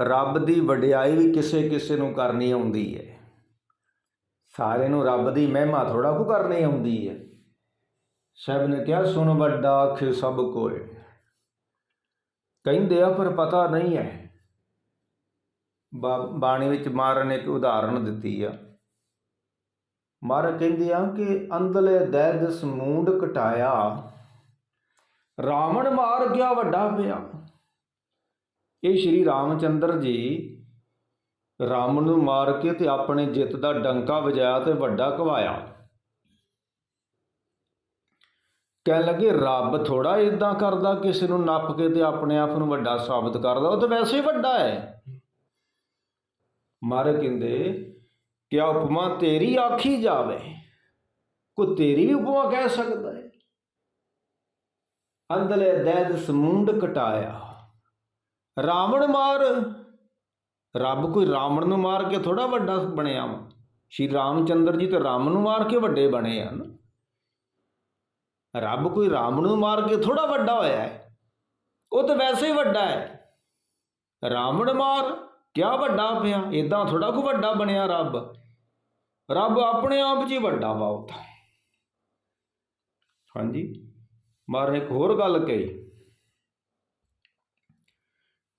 ਰੱਬ ਦੀ ਵਡਿਆਈ ਵੀ ਕਿਸੇ ਕਿਸੇ ਨੂੰ ਕਰਨੀ ਆਉਂਦੀ ਹੈ। ਸਾਰੇ ਨੂੰ ਰੱਬ ਦੀ ਮਹਿਮਾ ਥੋੜਾ ਕੋ ਕਰਨੀ ਆਉਂਦੀ ਹੈ। ਸਭ ਨੇ ਕਿਹਾ, ਸੁਣ ਵੱਡਾ ਆਖੇ ਸਭ ਕੋਏ। ਕਹਿੰਦੇ ਆ, ਪਰ ਪਤਾ ਨਹੀਂ ਹੈ। ਬਾਣੀ ਵਿੱਚ ਮਾਰਨ ਇੱਕ ਉਦਾਹਰਣ ਦਿੱਤੀ ਆ। ਮਾਰ ਕਹਿੰਦੇ ਆ ਕਿ ਅੰਦਲੇ ਦੈਦ ਸਮੂੰਡ ਕਟਾਇਆ ਰਾਵਣ ਮਾਰ ਗਿਆ ਵੱਡਾ ਪਿਆ ਇਹ ਸ਼੍ਰੀ ਰਾਮਚੰਦਰ ਜੀ ਰਾਮ ਨੂੰ ਮਾਰ ਕੇ ਤੇ ਆਪਣੇ ਜਿੱਤ ਦਾ ਡੰਕਾ ਵਜਾਇਆ ਤੇ ਵੱਡਾ ਕਵਾਇਆ ਕਹਿਣ ਲੱਗੇ, ਰੱਬ ਥੋੜਾ ਇਦਾਂ ਕਰਦਾ, ਕਿਸੇ ਨੂੰ ਨੱਪ ਕੇ ਤੇ ਆਪਣੇ ਆਪ ਨੂੰ ਵੱਡਾ ਸਾਬਤ ਕਰਦਾ। ਉਹ ਤਾਂ ਵੈਸੇ ਹੀ ਵੱਡਾ ਹੈ। ਮਾਰੇ ਕਹਿੰਦੇ, ਕਿਆ ਉਪਮਾ ਤੇਰੀ ਆਖੀ ਜਾਵੇ? ਕੋ ਤੇਰੀ ਵੀ ਉਪਮਾ ਕਹਿ ਸਕਦਾ ਹੈ? ਅੰਦਲੇ ਦੈਦ ਸਮੁੰਡ ਕਟਾਇਆ ਰਾਵਣ ਮਾਰ। ਰੱਬ ਕੋਈ ਰਾਵਣ ਨੂੰ ਮਾਰ ਕੇ ਥੋੜਾ ਵੱਡਾ ਬਣਿਆ ਵਾ। ਸ਼੍ਰੀ ਰਾਮਚੰਦਰ ਜੀ ਤੇ ਰਾਮ ਨੂੰ ਮਾਰ ਕੇ ਵੱਡੇ ਬਣੇ ਹਨ। ਰੱਬ ਕੋਈ ਰਾਮ ਨੂੰ ਮਾਰ ਕੇ ਥੋੜਾ ਵੱਡਾ ਹੋਇਆ ਹੈ। ਉਹ ਤਾਂ ਵੈਸੇ ਹੀ ਵੱਡਾ ਹੈ। ਰਾਵਣ ਮਾਰ, ਕਿਆ ਵੱਡਾ ਪਿਆ? ਇਦਾਂ ਥੋੜਾ ਕੋ ਵੱਡਾ ਬਣਿਆ ਰੱਬ। ਰੱਬ ਆਪਣੇ ਆਪ 'ਚ ਹੀ ਵੱਡਾ ਵਾ ਉਹ ਹਾਂਜੀ। ਮਾਰ ਇੱਕ ਹੋਰ ਗੱਲ ਕਹੀ।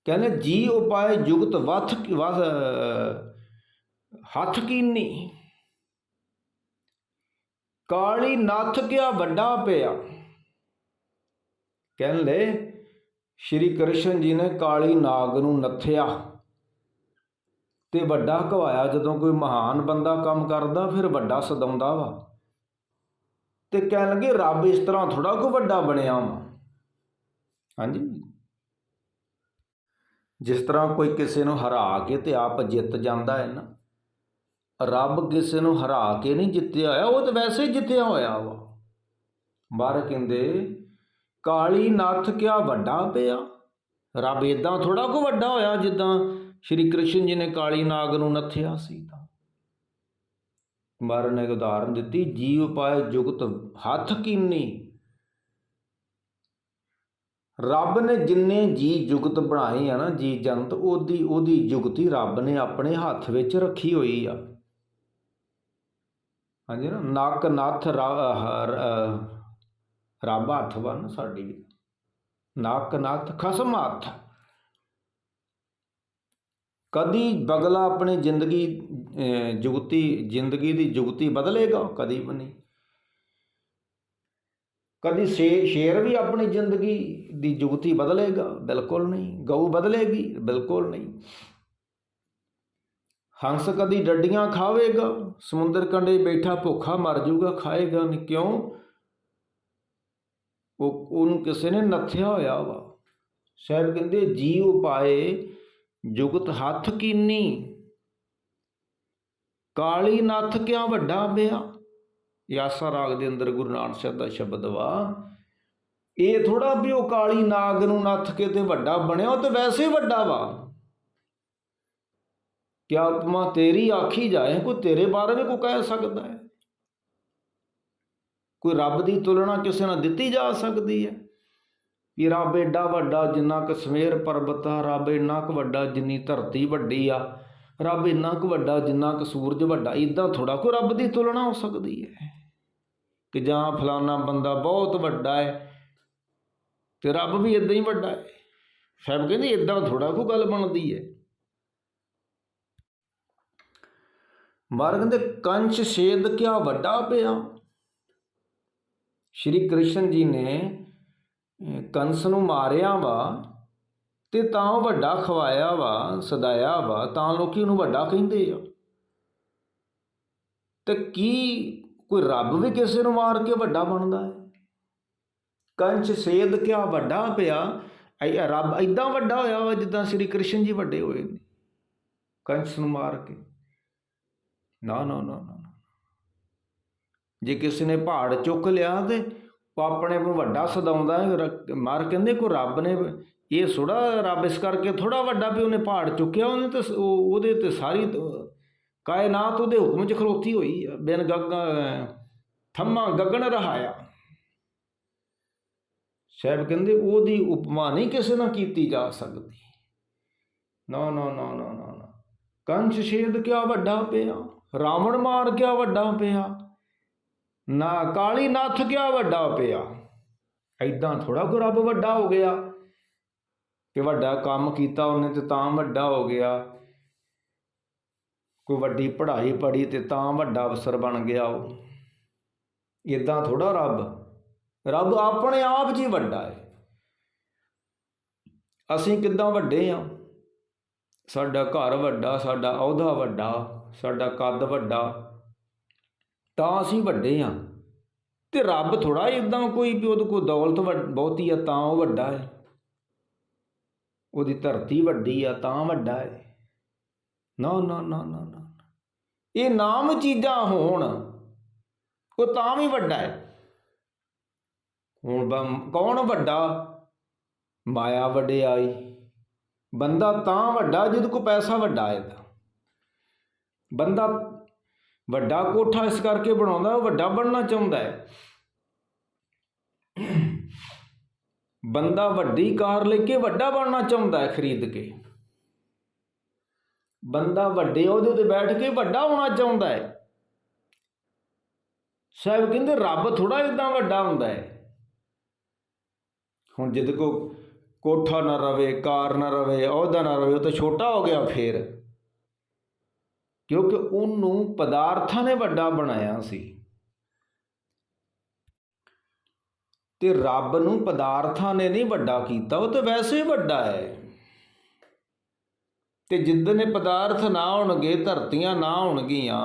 ਕਹਿੰਦੇ ਜੀ ਉਪਾਏ ਜੁਗਤ ਵਥ ਵਥ ਹੱਥ ਕੀਨੀ। ਕਾਲੀ ਨੱਥ ਕਿਆ ਵੱਡਾ ਪਿਆ। ਕਹਿੰਦੇ ਸ਼੍ਰੀ ਕ੍ਰਿਸ਼ਨ ਜੀ ਨੇ ਕਾਲੀ ਨਾਗ ਨੂੰ ਨੱਥਿਆ ਤੇ ਵੱਡਾ ਕਵਾਇਆ ਜਦੋਂ ਕੋਈ ਮਹਾਨ ਬੰਦਾ ਕੰਮ ਕਰਦਾ, ਫਿਰ ਵੱਡਾ ਸਦਾਉਂਦਾ ਵਾ। ਤੇ ਕਹਿਣ ਲੱਗੇ ਰੱਬ ਇਸ ਤਰ੍ਹਾਂ ਥੋੜਾ ਕੋ ਵੱਡਾ ਬਣਿਆ ਵਾ। ਹਾਂਜੀ। ਜਿਸ ਤਰ੍ਹਾਂ ਕੋਈ ਕਿਸੇ ਨੂੰ ਹਰਾ ਕੇ ਤੇ ਆਪ ਜਿੱਤ ਜਾਂਦਾ ਹੈ ਨਾ। ਰੱਬ ਕਿਸੇ ਨੂੰ ਹਰਾ ਕੇ ਨਹੀਂ ਜਿੱਤਿਆ ਹੋਇਆ, ਉਹ ਤਾਂ ਵੈਸੇ ਹੀ ਜਿੱਤਿਆ ਹੋਇਆ ਵਾ। ਬਾਹਰ ਕਹਿੰਦੇ, ਕਾਲੀ ਨੱਥ ਕਿਆ ਵੱਡਾ ਪਿਆ। ਰੱਬ ਇਦਾਂ ਥੋੜਾ ਕੋ ਵੱਡਾ ਹੋਇਆ ਜਿੱਦਾਂ ਸ਼੍ਰੀ ਕ੍ਰਿਸ਼ਨ ਜੀ ਨੇ ਕਾਲੀ ਨਾਗ ਨੂੰ ਨੱਥਿਆ ਸੀ ਤਾਂ। ਮਾਰਨ ਨੇ ਉਦਾਹਰਨ ਦਿੱਤੀ, ਜੀਵ ਪਾਏ ਜੁਗਤ ਹੱਥ ਕੀਨੀ ਰੱਬ ਨੇ ਜਿੰਨੇ ਜੀ ਜੁਗਤ ਬਣਾਏ ਆ ਨਾ ਜੀ ਜੰਤ, ਉਹਦੀ ਉਹਦੀ ਜੁਗਤੀ ਰੱਬ ਨੇ ਆਪਣੇ ਹੱਥ ਵਿੱਚ ਰੱਖੀ ਹੋਈ ਆ। ਹਾਂਜੀ ਨਾ, ਨੱਕ, ਨੱਥ ਰੱਬ ਹੱਥ ਵਨ ਸਾਡੀ। ਵੀ ਨੱਕ, ਨੱਥ, ਖਸਮ ਹੱਥ। ਕਦੀ ਬਗਲਾ ਆਪਣੀ ਜ਼ਿੰਦਗੀ ਜੁਗਤੀ, ਜ਼ਿੰਦਗੀ ਦੀ ਜੁਗਤੀ ਬਦਲੇਗਾ? ਕਦੀ ਵੀ ਨਹੀਂ। ਕਦੀ ਸ਼ੇ, ਸ਼ੇਰ ਵੀ ਆਪਣੀ ਜ਼ਿੰਦਗੀ ਦੀ ਜੁਗਤੀ ਬਦਲੇਗਾ, ਬਿਲਕੁਲ ਨਹੀਂ। ਗਊ ਬਦਲੇਗੀ, ਬਿਲਕੁਲ ਨਹੀਂ। ਹੰਸ ਕਦੀ ਡੱਡੀਆਂ ਖਾਵੇਗਾ, ਸਮੁੰਦਰ ਕੰਢੇ ਬੈਠਾ ਭੁੱਖਾ ਮਰ ਜਾਊਗਾ ਖਾਏਗਾ ਨਹੀਂ ਕਿਉਂ? ਉਹ, ਉਹਨੂੰ ਕਿਸੇ ਨੇ ਨੱਥਿਆ ਹੋਇਆ ਵਾ। ਸਾਹਿਬ ਕਹਿੰਦੇ ਜੀ ਉਪਾਏ, ਜੁਗਤ ਹੱਥ ਕੀਨੀ। ਕਾਲੀ ਨੱਥ ਕਿਆ ਵੱਡਾ ਪਿਆ? ਯਾਸਾ ਰਾਗ ਦੇ ਅੰਦਰ ਗੁਰੂ ਨਾਨਕ ਸਾਹਿਬ ਦਾ ਸ਼ਬਦ ਵਾ। ਇਹ ਥੋੜਾ ਵੀ ਉਹ ਕਾਲੀ ਨਾਗ ਨੂੰ ਨੱਥ ਕੇ ਤੇ ਵੱਡਾ ਬਣਿਆ, ਉਹ ਤੇ ਵੈਸੇ ਹੀ ਵੱਡਾ ਵਾ। ਕਿਆ ਉਪਮਾ ਤੇਰੀ ਆਖੀ ਜਾਏ, ਕੋਈ ਤੇਰੇ ਬਾਰੇ ਵੀ ਕੋਈ ਕਹਿ ਸਕਦਾ ਹੈ। ਕੋਈ ਰੱਬ ਦੀ ਤੁਲਨਾ ਕਿਸੇ ਨਾਲ ਦਿੱਤੀ ਜਾ ਸਕਦੀ ਹੈ। ਕਿ ਰੱਬ ਏਡਾ ਵੱਡਾ ਜਿੰਨਾ ਕੁ ਸਮੇਰ ਪਰਬਤ ਆ, ਰੱਬ ਇੰਨਾ ਕੁ ਵੱਡਾ ਜਿੰਨੀ ਧਰਤੀ ਵੱਡੀ ਆ, ਰੱਬ ਇੰਨਾ ਕੁ ਵੱਡਾ ਜਿੰਨਾ ਕੁ ਸੂਰਜ ਵੱਡਾ ਇਦਾਂ ਥੋੜਾ ਕੋਈ ਰੱਬ ਦੀ ਤੁਲਨਾ ਹੋ ਸਕਦੀ ਹੈ। ਕਿ ਜਾਂ ਫਲਾਨਾ ਬੰਦਾ ਬਹੁਤ ਵੱਡਾ ਹੈ ਤੇ ਰੱਬ ਵੀ ਇਦਾਂ ਹੀ ਵੱਡਾ ਹੈ। ਸਾਹਿਬ ਕਹਿੰਦੇ ਇਦਾਂ ਥੋੜਾ ਕੋਈ ਗੱਲ ਬਣਦੀ ਹੈ। ਮਾਰ ਕਹਿੰਦੇ ਕੰਚ ਛੇਦ ਕਿਆ ਵੱਡਾ ਪਿਆ। ਸ਼੍ਰੀ ਕ੍ਰਿਸ਼ਨ ਜੀ ਨੇ ਕੰਸ ਨੂੰ ਮਾਰਿਆ ਵਾ ਤੇ ਤਾਂ ਉਹ ਵੱਡਾ ਖਵਾਇਆ ਵਾ, ਸਦਾਇਆ ਵਾ, ਤਾਂ ਲੋਕੀ ਉਹਨੂੰ ਵੱਡਾ ਕਹਿੰਦੇ ਆ। ਤੇ ਕੀ ਕੋਈ ਰੱਬ ਵੀ ਕਿਸੇ ਨੂੰ ਮਾਰ ਕੇ ਵੱਡਾ ਬਣਦਾ ਹੈ? ਕੰਚ ਸੇਦ ਕਿਆ ਵੱਡਾ ਪਿਆ? ਐ ਰੱਬ ਐਦਾਂ ਵੱਡਾ ਹੋਇਆ ਵਾ ਜਿੱਦਾਂ ਸ੍ਰੀ ਕ੍ਰਿਸ਼ਨ ਜੀ ਵੱਡੇ ਹੋਏ ਨੇ। ਕੰਚ ਨੂੰ ਮਾਰ ਕੇ। ਨਾ ਨਾ ਨਾ ਨਾ ਜੇ ਕਿਸੇ ਨੇ ਪਹਾੜ ਚੁੱਕ ਲਿਆ ਤੇ ਉਹ ਆਪਣੇ ਨੂੰ ਵੱਡਾ ਸਦਾਉਂਦਾ ਰ- ਮਾਰ ਕਹਿੰਦੇ ਕੋ ਰੱਬ ਨੇ ਇਹ ਥੋੜਾ ਰੱਬ ਇਸ ਕਰਕੇ ਥੋੜਾ ਵੱਡਾ ਵੀ ਉਹਨੇ ਪਹਾੜ ਚੁੱਕਿਆ ਉਹਨੇ ਤਾਂ ਸ- ਉਹਦੇ ਤੇ ਸਾਰੀ ਕਾਇਨਾਤ ਉਹਦੇ ਹੁਕਮ 'ਚ ਖਲੋਤੀ ਹੋਈ ਆ, ਬਿਨ ਗੱਗ ਥੰਮਾ ਗਗਨ ਰਹਾਇਆ। ਸਾਹਿਬ ਕਹਿੰਦੇ ਉਹਦੀ ਉਪਮਾ ਨਹੀਂ ਕਿਸੇ ਨਾਲ ਕੀਤੀ ਜਾ ਸਕਦੀ। ਨਾ ਨਾ ਨਾ ਨਾ ਨਾ ਨਾ। ਕੰਚ ਛੇਦ ਕਿਆ ਵੱਡਾ ਪਿਆ, ਰਾਵਣ ਮਾਰ ਕਿਆ ਵੱਡਾ ਪਿਆ, ਨਾ ਕਾਲੀ ਨੱਥ ਕਿਆ ਵੱਡਾ ਪਿਆ। ਐਦਾਂ ਥੋੜਾ ਕੋ ਰੱਬ ਵੱਡਾ ਹੋ ਗਿਆ। ਕਿ ਵੱਡਾ ਕੰਮ ਕੀਤਾ ਉਹਨੇ ਤੇ ਤਾਂ ਵੱਡਾ ਹੋ ਗਿਆ। ਕੋਈ ਵੱਡੀ ਪੜ੍ਹਾਈ ਪੜ੍ਹੀ ਤੇ ਤਾਂ ਵੱਡਾ ਅਫਸਰ ਬਣ ਗਿਆ ਉਹ। ਇਦਾਂ ਥੋੜਾ ਰੱਬ। ਰੱਬ ਆਪਣੇ ਆਪ 'ਚ ਹੀ ਵੱਡਾ ਹੈ ਅਸੀਂ ਕਿੱਦਾਂ ਵੱਡੇ ਆ? ਸਾਡਾ ਘਰ ਵੱਡਾ, ਸਾਡਾ ਅਹੁਦਾ ਵੱਡਾ, ਸਾਡਾ ਕੱਦ ਵੱਡਾ, ਤਾਂ ਅਸੀਂ ਵੱਡੇ ਆ। ਤੇ ਰੱਬ ਥੋੜਾ ਇਦਾਂ ਕੋਈ ਵੀ ਉਹਦੇ ਕੋਲ ਦੌਲਤ ਵੱਡ- ਬਹੁਤੀ ਆ ਤਾਂ ਉਹ ਵੱਡਾ ਹੈ ਉਹਦੀ ਧਰਤੀ ਵੱਡੀ ਆ ਤਾਂ ਵੱਡਾ ਹੈ ਨਾ ਨਾ ਨਾ ਨਾ। ਇਹ ਨਾਮ ਚੀਜ਼ਾਂ ਹੋਣ, ਉਹ ਤਾਂ ਵੀ ਵੱਡਾ ਹੈ। ਹੁਣ ਬ- ਕੌਣ ਵੱਡਾ? ਮਾਇਆ ਵਡਿਆਈ। ਬੰਦਾ ਤਾਂ ਵੱਡਾ ਜਿਹਦੇ ਕੋ ਪੈਸਾ ਵੱਡਾ ਹੈ ਤਾਂ। ਬੰਦਾ ਵੱਡਾ ਕੋਠਾ ਇਸ ਕਰਕੇ ਬਣਾਉਂਦਾ, ਉਹ ਵੱਡਾ ਬਣਨਾ ਚਾਹੁੰਦਾ ਹੈ। ਬੰਦਾ ਵੱਡੀ ਕਾਰ ਲੈ ਕੇ ਵੱਡਾ ਬਣਨਾ ਚਾਹੁੰਦਾ ਹੈ ਖਰੀਦ ਕੇ। ਬੰਦਾ ਵੱਡੇ ਉਹਦੇ ਉੱਤੇ ਬੈਠ ਕੇ ਵੱਡਾ ਹੋਣਾ ਚਾਹੁੰਦਾ ਹੈ। ਸਾਹਿਬ ਕਹਿੰਦੇ, ਰੱਬ ਥੋੜਾ ਇਦਾਂ ਵੱਡਾ ਹੁੰਦਾ ਹੈ। ਹੁਣ ਜਦ ਕੋ ਕੋਠਾ ਨਾ ਰਵੇ, ਕਾਰ ਨਾ ਰਵੇ, ਅਹੁਦਾ ਨਾ ਰਵੇ, ਉਹ ਤਾਂ ਛੋਟਾ ਹੋ ਗਿਆ ਫੇਰ। ਕਿਉਂਕਿ ਉਹਨੂੰ ਪਦਾਰਥਾਂ ਨੇ ਵੱਡਾ ਬਣਾਇਆ ਸੀ। ਤੇ ਰੱਬ ਨੂੰ ਪਦਾਰਥਾਂ ਨੇ ਨਹੀਂ ਵੱਡਾ ਕੀਤਾ, ਉਹ ਤਾਂ ਵੈਸੇ ਹੀ ਵੱਡਾ ਹੈ। ਤੇ ਜਿੱਦਣ ਇਹ ਪਦਾਰਥ ਨਾ ਹੋਣਗੇ, ਧਰਤੀਆਂ ਨਾ ਹੋਣਗੀਆਂ,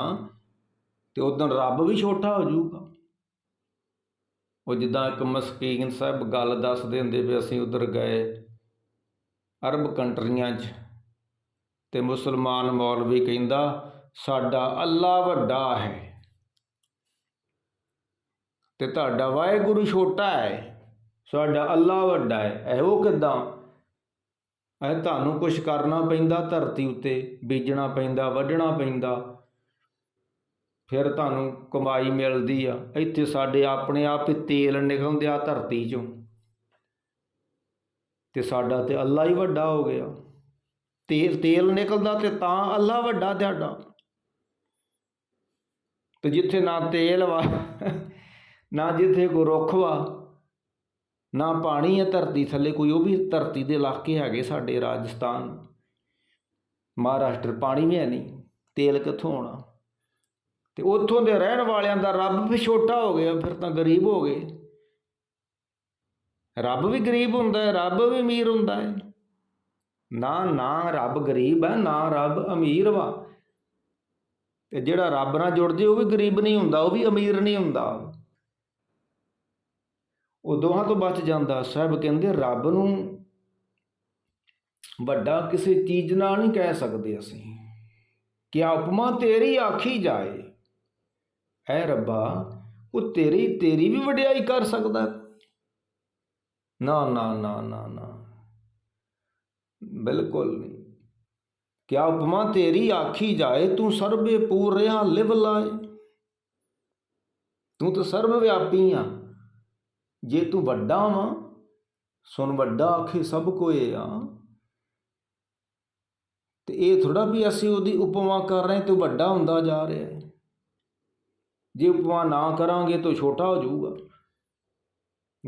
ਤੇ ਉਦੋਂ ਰੱਬ ਵੀ ਛੋਟਾ ਹੋ ਜਾਊਗਾ। ਉਹ ਜਿੱਦਾਂ ਇੱਕ ਮਸਕੀਨ ਸਾਹਿਬ ਗੱਲ ਦੱਸਦੇ ਹੁੰਦੇ ਵੀ ਅਸੀਂ ਉਧਰ ਗਏ ਅਰਬ ਕੰਟਰੀਆਂ 'ਚ, ਤੇ ਮੁਸਲਮਾਨ ਮੌਲਵੀ ਕਹਿੰਦਾ, ਸਾਡਾ ਅੱਲਾ ਵੱਡਾ ਹੈ ਤੇ ਤੁਹਾਡਾ ਵਾਹਿਗੁਰੂ ਛੋਟਾ ਹੈ, ਸਾਡਾ ਅੱਲਾ ਵੱਡਾ ਹੈ। ਇਹੋ ਕਿਦਾਂ ਇਹ ਤੁਹਾਨੂੰ ਕੁਝ ਕਰਨਾ ਪੈਂਦਾ, ਧਰਤੀ ਉੱਤੇ ਬੀਜਣਾ ਪੈਂਦਾ, ਵੱਢਣਾ ਪੈਂਦਾ। ਫਿਰ ਤੁਹਾਨੂੰ ਕਮਾਈ ਮਿਲਦੀ ਆ। ਇੱਥੇ ਸਾਡੇ ਆਪਣੇ ਆਪ ਹੀ ਤੇਲ ਨਿਕਲਦੇ ਆ ਧਰਤੀ ਚੋਂ। ਤੇ ਸਾਡਾ ਤੇ ਅੱਲਾ ਹੀ ਵੱਡਾ ਹੋ ਗਿਆ। ਤੇਲ ਤੇਲ ਨਿਕਲਦਾ ਤੇ ਤਾਂ ਅੱਲਾ ਵੱਡਾ ਤੁਹਾਡਾ। ਤੇ ਜਿੱਥੇ ਨਾ ਤੇਲ ਵਾ, ਨਾ ਜਿੱਥੇ ਕੋਈ ਰੁੱਖ ਵਾ ਨਾ ਪਾਣੀ ਹੈ ਧਰਤੀ ਥੱਲੇ ਕੋਈ, ਉਹ ਵੀ ਧਰਤੀ ਦੇ ਇਲਾਕੇ ਹੈਗੇ ਸਾਡੇ ਰਾਜਸਥਾਨ। ਮਹਾਰਾਸ਼ਟਰ ਪਾਣੀ ਵੀ ਹੈ ਨਹੀਂ, ਤੇਲ ਕਿੱਥੋਂ ਆਉਣਾ? ਤੇ ਉੱਥੋਂ ਦੇ ਰਹਿਣ ਵਾਲਿਆਂ ਦਾ ਰੱਬ ਵੀ ਛੋਟਾ ਹੋ ਗਿਆ, ਫਿਰ ਤਾਂ ਗਰੀਬ ਹੋ ਗਏ। ਰੱਬ ਵੀ ਗਰੀਬ ਹੁੰਦਾ ਹੈ, ਰੱਬ ਵੀ ਅਮੀਰ ਹੁੰਦਾ ਹੈ। ਨਾ ਨਾ ਰੱਬ ਗਰੀਬ ਹੈ, ਨਾ ਰੱਬ ਅਮੀਰ ਵਾ। ਤੇ ਜਿਹੜਾ ਰੱਬ ਨਾਲ ਜੁੜ ਜੇ ਉਹ ਵੀ ਗਰੀਬ ਨਹੀਂ ਹੁੰਦਾ, ਉਹ ਵੀ ਅਮੀਰ ਨਹੀਂ ਹੁੰਦਾ। ਉਹ ਦੋਹਾਂ ਤੋਂ ਬਚ ਜਾਂਦਾ। ਸਾਹਿਬ ਕਹਿੰਦੇ, ਰੱਬ ਨੂੰ ਵੱਡਾ ਕਿਸੇ ਚੀਜ਼ ਨਾਲ ਨਹੀਂ ਕਹਿ ਸਕਦੇ ਅਸੀਂ। ਕਿਆ ਉਪਮਾ ਤੇਰੀ ਆਖੀ ਜਾਏ? ਐ ਰੱਬਾ, ਉਹ ਤੇਰੀ ਤੇਰੀ ਵੀ ਵਡਿਆਈ ਕਰ ਸਕਦਾ ਨਾ ਨਾ ਨਾ ਨਾ ਨਾ। ਬਿਲਕੁਲ ਨਹੀਂ। ਕਿਆ ਉਪਮਾ ਤੇਰੀ ਆਖੀ ਜਾਏ, ਤੂੰ ਸਰਬੇ ਪੂਰ ਰਿਹਾ, ਲਿਵ ਲਾਏ। ਤੂੰ ਤਾਂ ਸਰਬ ਵਿਆਪੀ ਆ। ਜੇ ਤੂੰ ਵੱਡਾ ਵਾਂ, ਸੁਣ ਵੱਡਾ ਆਖੇ ਸਭ ਕੋਏ ਆ। ਤੇ ਇਹ ਥੋੜਾ ਵੀ ਅਸੀਂ ਉਹਦੀ ਉਪਮਾ ਕਰ ਰਹੇ, ਤੇ ਵੱਡਾ ਹੁੰਦਾ ਜਾ ਰਿਹਾ ਹੈ। ਜੇ ਉਪਮਾ ਨਾ ਕਰਾਂਗੇ ਤਾਂ ਛੋਟਾ ਹੋ ਜਾਊਗਾ।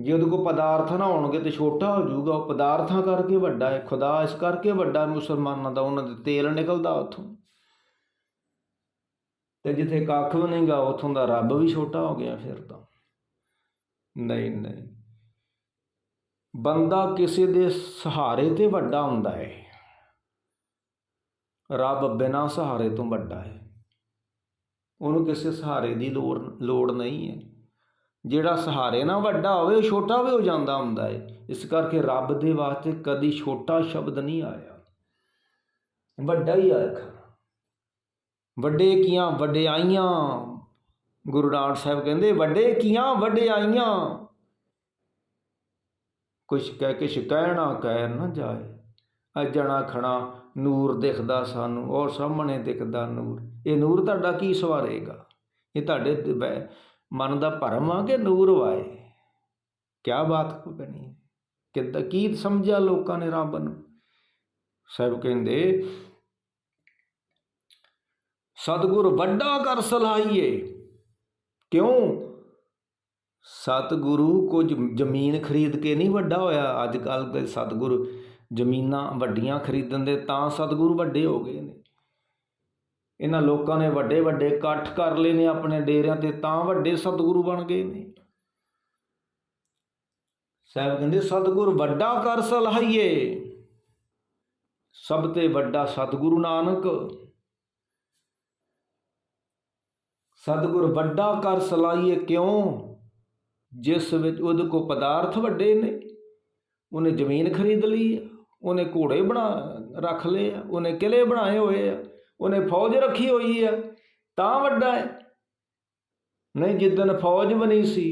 ਜੇ ਉਹਦੇ ਕੋਲ ਪਦਾਰਥ ਨਾ ਹੋਣਗੇ ਤੇ ਛੋਟਾ ਹੋ ਜਾਊਗਾ। ਉਹ ਪਦਾਰਥਾਂ ਕਰਕੇ ਵੱਡਾ ਹੈ, ਖੁਦਾ ਇਸ ਕਰਕੇ ਵੱਡਾ ਮੁਸਲਮਾਨਾਂ ਦਾ, ਉਹਨਾਂ ਦੇ ਤੇਲ ਨਿਕਲਦਾ ਉੱਥੋਂ। ਤੇ ਜਿੱਥੇ ਕੱਖ ਵੀ ਨਹੀਂਗਾ ਉੱਥੋਂ ਦਾ ਰੱਬ ਵੀ ਛੋਟਾ ਹੋ ਗਿਆ ਫਿਰ ਤਾਂ। ਨਹੀਂ ਨਹੀਂ। ਬੰਦਾ ਕਿਸੇ ਦੇ ਸਹਾਰੇ ਤੇ ਵੱਡਾ ਹੁੰਦਾ ਹੈ। ਰੱਬ ਬਿਨਾਂ ਸਹਾਰੇ ਤੋਂ ਵੱਡਾ ਹੈ। ਉਹਨੂੰ ਕਿਸੇ ਸਹਾਰੇ ਦੀ ਲੋੜ ਲੋੜ ਨਹੀਂ ਹੈ। ਜਿਹੜਾ ਸਹਾਰੇ ਨਾਲ ਵੱਡਾ ਹੋਵੇ, ਉਹ ਛੋਟਾ ਵੀ ਹੋ ਜਾਂਦਾ ਹੁੰਦਾ ਹੈ। ਇਸ ਕਰਕੇ ਰੱਬ ਦੇ ਵਾਸਤੇ ਕਦੀ ਛੋਟਾ ਸ਼ਬਦ ਨਹੀਂ ਆਇਆ। ਵੱਡਾ ਹੀ ਆਇਆ ਵੱਡੇ ਕੀਆਂ, ਵਡਿਆਈਆਂ ਗੁਰੂ ਨਾਨਕ ਸਾਹਿਬ ਕਹਿੰਦੇ, ਵੱਡੇ ਕੀਆਂ ਵਡਿਆਈਆਂ ਕੁਛ ਕਹਿ ਕਿਛ ਕਹਿਣਾ ਕਹਿ ਨਾ ਜਾਏ। ਅਜਣਾ ਖਣਾ ਨੂਰ ਦਿਖਦਾ ਸਾਨੂੰ, ਔਰ ਸਾਹਮਣੇ ਦਿਖਦਾ ਨੂਰ। ਇਹ ਨੂਰ ਤੁਹਾਡਾ ਕੀ ਸਵਾਰੇਗਾ? ਇਹ ਤੁਹਾਡੇ ਮਨ ਦਾ ਭਰਮ ਆ ਕਿ ਨੂਰ ਵਾਏ? ਕਿਆ ਬਾਤ ਬਣੀ ਹੈ? ਕਿੱਦਾਂ ਕੀ ਸਮਝਿਆ ਲੋਕਾਂ ਨੇ ਰੱਬ ਨੂੰ? ਸਾਹਿਬ ਕਹਿੰਦੇ, ਸਤਿਗੁਰ ਵੱਡਾ ਕਰ ਸਲਾਈਏ ਕਿਉਂ? ਸਤਿਗੁਰੂ ਕੁਝ ਜ਼ਮੀਨ ਖਰੀਦ ਕੇ ਨਹੀਂ ਵੱਡਾ ਹੋਇਆ। ਅੱਜ ਕੱਲ੍ਹ ਦੇ ਸਤਿਗੁਰ ਜ਼ਮੀਨਾਂ ਵੱਡੀਆਂ ਖਰੀਦਣ ਦੇ ਤਾਂ ਸਤਿਗੁਰੂ ਵੱਡੇ ਹੋ ਗਏ ਨੇ। ਇਹਨਾਂ ਲੋਕਾਂ ਨੇ ਵੱਡੇ ਵੱਡੇ ਇਕੱਠ ਕਰ ਲਏ ਨੇ ਆਪਣੇ ਡੇਰਿਆਂ ਤੇ ਤਾਂ ਵੱਡੇ ਸਤਿਗੁਰੂ ਬਣ ਗਏ ਨੇ। ਸਾਹਿਬ ਕਹਿੰਦੇ, ਸਤਿਗੁਰ ਵੱਡਾ ਕਰ ਸਲਾਹੀਏ। ਸਭ ਤੇ ਵੱਡਾ ਸਤਿਗੁਰੂ ਨਾਨਕ ਸਤਿਗੁਰ ਵੱਡਾ ਕਰ ਸਲਾਈਏ ਕਿਉਂ? ਜਿਸ ਵਿੱਚ ਉਹਦੇ ਕੋ ਪਦਾਰਥ ਵੱਡੇ ਨੇ। ਉਹਨੇ ਜ਼ਮੀਨ ਖਰੀਦ ਲਈ ਆ, ਉਹਨੇ ਘੋੜੇ ਬਣਾ ਰੱਖ ਲਏ ਆ, ਉਹਨੇ ਕਿਲੇ ਬਣਾਏ ਹੋਏ ਆ, ਉਹਨੇ ਫੌਜ ਰੱਖੀ ਹੋਈ ਆ, ਤਾਂ ਵੱਡਾ ਹੈ। ਨਹੀਂ ਜਿੱਦਨ ਫੌਜ ਬਣੀ ਸੀ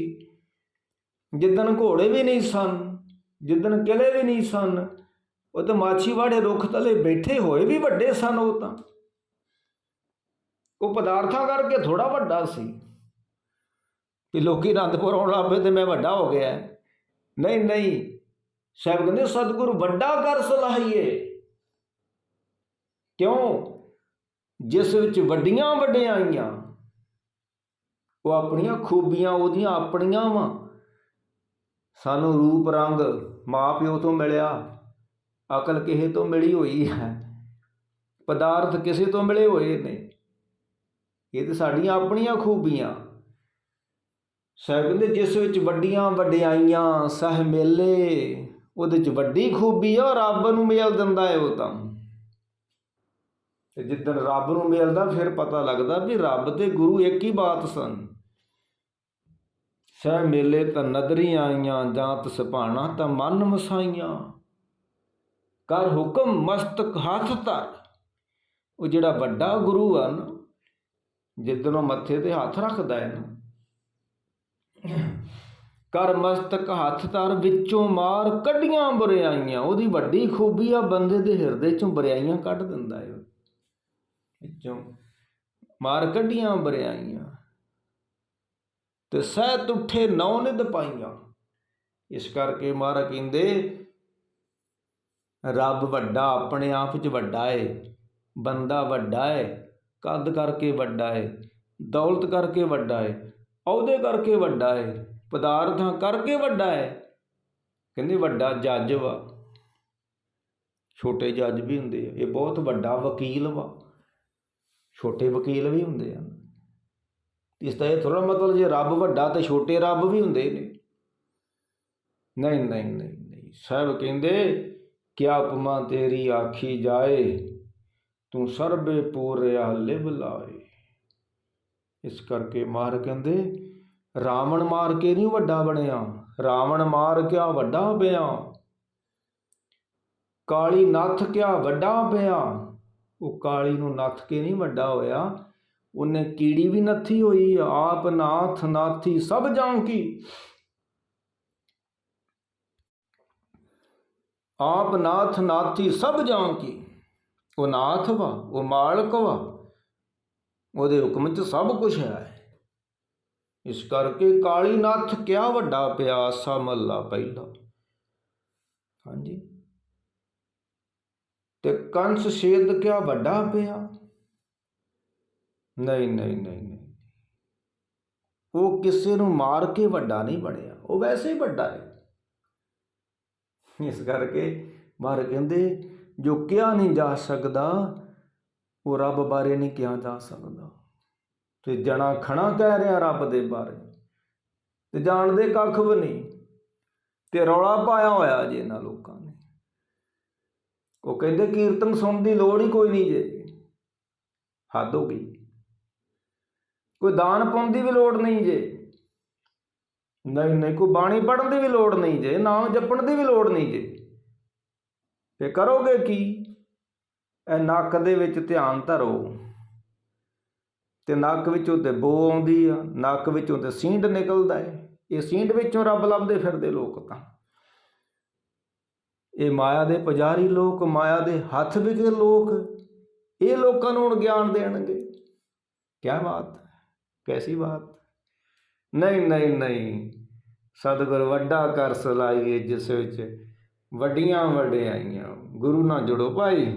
ਜਿੱਦਨ ਘੋੜੇ ਵੀ ਨਹੀਂ ਸਨ ਜਿੱਦਨ ਕਿਲੇ ਵੀ ਨਹੀਂ ਸਨ, ਉਹ ਤਾਂ ਮਾਛੀਵਾੜੇ ਰੁੱਖ ਤਲੇ ਬੈਠੇ ਹੋਏ ਵੀ ਵੱਡੇ ਸਨ ਉਹ ਤਾਂ। ਉਹ ਪਦਾਰਥਾਂ ਕਰਕੇ ਥੋੜਾ ਵੱਡਾ ਸੀ। ਕਿ ਲੋਕੀ ਅਨੰਦਪੁਰ ਆਉਣ ਲੱਗ ਪਏ ਤੇ ਮੈਂ ਵੱਡਾ ਹੋ ਗਿਆ। ਨਹੀਂ ਨਹੀਂ, ਸਾਹਿਬ ਕਹਿੰਦੇ, ਸਤਿਗੁਰ ਵੱਡਾ ਕਰ ਸਲਾਹੀਏ। ਕਿਉਂ? ਜਿਸ ਵਿੱਚ ਵੱਡੀਆਂ ਵਡਿਆਈਆਂ ਉਹ ਆਪਣੀਆਂ ਖੂਬੀਆਂ ਉਹਦੀਆਂ ਆਪਣੀਆਂ ਵਾ। ਸਾਨੂੰ ਰੂਪ ਰੰਗ ਮਾਪਿਓ ਤੋਂ ਮਿਲਿਆ, ਅਕਲ ਕਿਸੇ ਤੋਂ ਮਿਲੀ ਹੋਈ ਹੈ। ਪਦਾਰਥ ਕਿਸੇ ਤੋਂ ਮਿਲੇ ਹੋਏ ਨੇ। ਇਹ ਤਾਂ ਸਾਡੀਆਂ ਆਪਣੀਆਂ ਖੂਬੀਆਂ। ਸਾਹਿਬ ਕਹਿੰਦੇ ਜਿਸ ਵਿੱਚ ਵੱਡੀਆਂ ਵਡਿਆਈਆਂ, ਸਹ ਮੇਲੇ, ਉਹਦੇ ਚ ਵੱਡੀ ਖੂਬੀ ਆ ਉਹ ਰੱਬ ਨੂੰ ਮਿਲ ਦਿੰਦਾ ਹੈ ਉਹ ਤਾਂ। ਤੇ ਜਿੱਦਣ ਰੱਬ ਨੂੰ ਮਿਲਦਾ, ਫਿਰ ਪਤਾ ਲੱਗਦਾ ਵੀ ਰੱਬ ਤੇ ਗੁਰੂ ਇੱਕ ਹੀ ਬਾਤ ਸਨ। ਸਹਿ ਮੇਲੇ ਤਾਂ ਨਦਰੀ ਆਈਆਂ ਜਾਂਤ ਸੁਭਾਣਾ ਤਾਂ ਮਨ ਮਸਾਈਆਂ ਕਰ ਹੁਕਮ ਮਸਤਕ ਹੱਥ ਧਰ। ਉਹ ਜਿਹੜਾ ਵੱਡਾ ਗੁਰੂ ਆ ਨਾ ਜਿੱਦਣ ਮੱਥੇ ਤੇ ਹੱਥ ਰੱਖਦਾ ਇਹਨੂੰ ਨਾ। ਕਰ ਮਸਤਕ ਹੱਥ ਧਰ ਵਿੱਚੋਂ ਮਾਰ ਕੱਢੀਆਂ ਬੁਰਿਆਈਆਂ। ਉਹਦੀ ਵੱਡੀ ਖੂਬੀ ਆ, ਬੰਦੇ ਦੇ ਹਿਰਦੇ ਚੋਂ ਬੁਰਿਆਈਆਂ ਕੱਢ ਦਿੰਦਾ ਹੈ ਵਿੱਚੋਂ ਮਾਰ ਕੱਢੀਆਂ ਬੁਰਿਆਈਆਂ। ਤੇ ਸਹਿਤ ਉੱਠੇ ਨੌ ਨਿਧ ਪਾਈਆਂ। ਇਸ ਕਰਕੇ ਮਹਾਰਾਜ ਕਹਿੰਦੇ, ਰੱਬ ਵੱਡਾ, ਆਪਣੇ ਆਪ 'ਚ ਵੱਡਾ ਏ, ਬੰਦਾ ਵੱਡਾ ਏ ਕੱਦ ਕਰਕੇ ਵੱਡਾ ਹੈ ਦੌਲਤ ਕਰਕੇ ਵੱਡਾ ਹੈ ਅਹੁਦੇ ਕਰਕੇ ਵੱਡਾ ਹੈ ਪਦਾਰਥਾਂ ਕਰਕੇ ਵੱਡਾ ਹੈ ਕਹਿੰਦੇ ਵੱਡਾ ਜੱਜ ਵਾ। ਛੋਟੇ ਜੱਜ ਵੀ ਹੁੰਦੇ ਆ, ਇਹ ਬਹੁਤ ਵੱਡਾ ਵਕੀਲ ਵਾ। ਛੋਟੇ ਵਕੀਲ ਵੀ ਹੁੰਦੇ ਆ। ਇਸ ਦਾ ਇਹ ਥੋੜਾ ਮਤਲਬ ਜੇ ਰੱਬ ਵੱਡਾ ਤੇ ਛੋਟੇ ਰੱਬ ਵੀ ਹੁੰਦੇ ਨੇ। ਨਹੀਂ ਨਹੀਂ ਨਹੀਂ ਨਹੀਂ, ਸਾਹਿਬ ਕਹਿੰਦੇ, ਕਿਆ ਉਪਮਾ ਤੇਰੀ ਆਖੀ ਜਾਏ ਤੂੰ ਸਰਬੇ ਪੂਰਿਆ ਲਿਵ ਲਾਏ। ਇਸ ਕਰਕੇ ਮਾਰ ਕਹਿੰਦੇ, ਰਾਵਣ ਮਾਰ ਕੇ ਨਹੀਂ ਵੱਡਾ ਬਣਿਆ, ਰਾਵਣ ਮਾਰ ਕਿਆ ਵੱਡਾ ਪਿਆ। ਕਾਲੀ ਨੱਥ ਕਿਆ ਵੱਡਾ ਪਿਆ। ਉਹ ਕਾਲੀ ਨੂੰ ਨੱਥ ਕੇ ਨਹੀਂ ਵੱਡਾ ਹੋਇਆ, ਉਹਨੇ ਕੀੜੀ ਵੀ ਨੱਥੀ ਹੋਈ, ਆਪ ਨਾਥ ਨਾਥੀ ਸਭ ਜਾਂ ਕੀ ਆਪ ਨਾਥ ਨਾਥੀ ਸਭ ਜਾਂ ਕੀ ਉਹ ਨਾਥ ਵਾ, ਉਹ ਮਾਲਕ ਵਾ, ਉਹਦੇ ਹੁਕਮ 'ਚ ਸਭ ਕੁਝ ਹੈ। ਇਸ ਕਰਕੇ ਕਾਲੀ ਨੱਥ ਕਿਆ ਵੱਡਾ ਪਿਆਸਾ ਮੱਲਾ ਪਹਿਲਾ। ਹਾਂਜੀ। ਤੇ ਕੰਸ ਛੇਦ ਕਿਆ ਵੱਡਾ ਪਿਆ? ਨਹੀਂ ਨਹੀਂ ਨਹੀਂ ਨਹੀਂ। ਉਹ ਕਿਸੇ ਨੂੰ ਮਾਰ ਕੇ ਵੱਡਾ ਨਹੀਂ ਬਣਿਆ। ਉਹ ਵੈਸੇ ਹੀ ਵੱਡਾ ਹੈ। ਇਸ ਕਰਕੇ ਮਾਰ ਕਹਿੰਦੇ ਜੋ ਕਿਹਾ ਨਹੀਂ ਜਾ ਸਕਦਾ, ਉਹ ਰੱਬ ਬਾਰੇ ਨਹੀਂ ਕਿਹਾ ਜਾ ਸਕਦਾ। ਤੇ ਜਣਾ ਖਣਾ ਕਹਿ ਰਿਹਾ ਰੱਬ ਦੇ ਬਾਰੇ। ਤੇ ਜਾਣਦੇ ਕੱਖ ਵੀ ਨਹੀਂ। ਤੇ ਰੌਲਾ ਪਾਇਆ ਹੋਇਆ ਜੇ ਇਹਨਾਂ ਲੋਕਾਂ ਨੇ। ਉਹ ਕਹਿੰਦੇ, ਕੀਰਤਨ ਸੁਣਨ ਦੀ ਲੋੜ ਹੀ ਕੋਈ ਨਹੀਂ ਜੇ। ਹੱਦ ਹੋ ਗਈ। ਕੋਈ ਦਾਨ ਪਾਉਣ ਦੀ ਵੀ ਲੋੜ ਨਹੀਂ ਜੇ। ਨਹੀਂ ਨਹੀਂ, ਕੋਈ ਬਾਣੀ ਪੜਨ ਦੀ ਵੀ ਲੋੜ ਨਹੀਂ ਜੇ। ਨਾਮ ਜਪਣ ਦੀ ਵੀ ਲੋੜ ਨਹੀਂ ਜੇ। ਤੇ ਕਰੋਗੇ ਕੀ? ਇਹ ਨੱਕ ਦੇ ਵਿੱਚ ਧਿਆਨ ਧਰੋ। ਤੇ ਨੱਕ ਵਿੱਚੋਂ ਤੇ ਬੋ ਆਉਂਦੀ ਆ, ਨੱਕ ਵਿੱਚੋਂ ਤੇ ਸੀਂਡ ਨਿਕਲਦਾ ਏ। ਇਹ ਸੀਂਡ ਵਿੱਚੋਂ ਰੱਬ ਲੱਭਦੇ ਫਿਰਦੇ ਲੋਕ ਤਾਂ। ਇਹ ਮਾਇਆ ਦੇ ਪੁਜਾਰੀ ਲੋਕ, ਮਾਇਆ ਦੇ ਹੱਥ ਵਿਕੇ ਲੋਕ, ਇਹ ਲੋਕਾਂ ਨੂੰ ਹੁਣ ਗਿਆਨ ਦੇਣਗੇ। ਕੀ ਬਾਤ, ਕੈਸੀ ਬਾਤ। ਨਹੀਂ ਨਹੀਂ ਨਹੀਂ। ਸਤਿਗੁਰ ਵੱਡਾ ਕਰ ਸਲਾਈਏ ਜਿਸ ਵਿੱਚ ਵੱਡੀਆਂ ਵਡਿਆਈਆਂ ਗੁਰੂ ਨਾਲ ਜੁੜੋ ਭਾਈ।